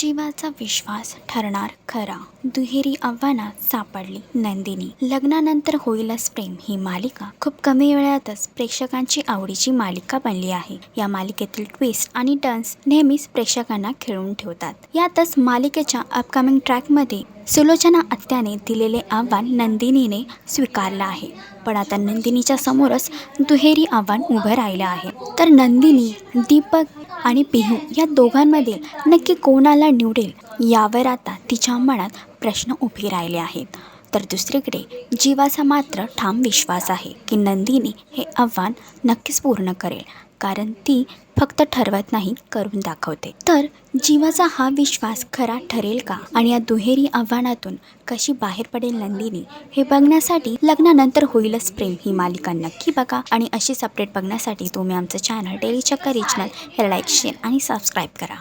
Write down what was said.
जीवाचा विश्वास ठरणार खरा. दुहेरी आव्हानात सापडली नंदिनी. लग्नानंतर होईलच प्रेम ही मालिका. खूप कमी वेळातच प्रेक्षकांची आवडीची मालिका बनली आहे. या मालिकेतील ट्विस्ट आणि टर्न्स नेहमीच प्रेक्षकांना खेळून ठेवतात. यातच मालिकेच्या अपकमिंग ट्रॅकमध्ये सुलोचना आत्याने दिलेले आव्हान नंदिनीने स्वीकारलं आहे. पण आता नंदिनीच्या समोरच दुहेरी आव्हान उभं राहिलं आहे. तर नंदिनी दीपक आणि पिहू या दोघांमध्ये नक्की कोणाला निवडेल यावर आता तिच्या मनात प्रश्न उभे राहिले आहेत. तर दुसरीकडे जीवाचा मात्र ठाम विश्वास आहे की नंदिनी हे आव्हान नक्कीच पूर्ण करेल कारण ती फक्त ठरवत नाही करून दाखवते. तर जीवाचा हा विश्वास खरा ठरेल का? आणि या दुहेरी आव्हानातून कशी बाहेर पडेल नंदिनी हे बघण्यासाठी लग्नानंतर होईलच प्रेम ही मालिका नक्की बघा आणि अशीच अपडेट बघण्यासाठी तुम्ही आमचं चॅनल डेली चक्कर रिजनल हे लाईक शेअर आणि सबस्क्राईब करा.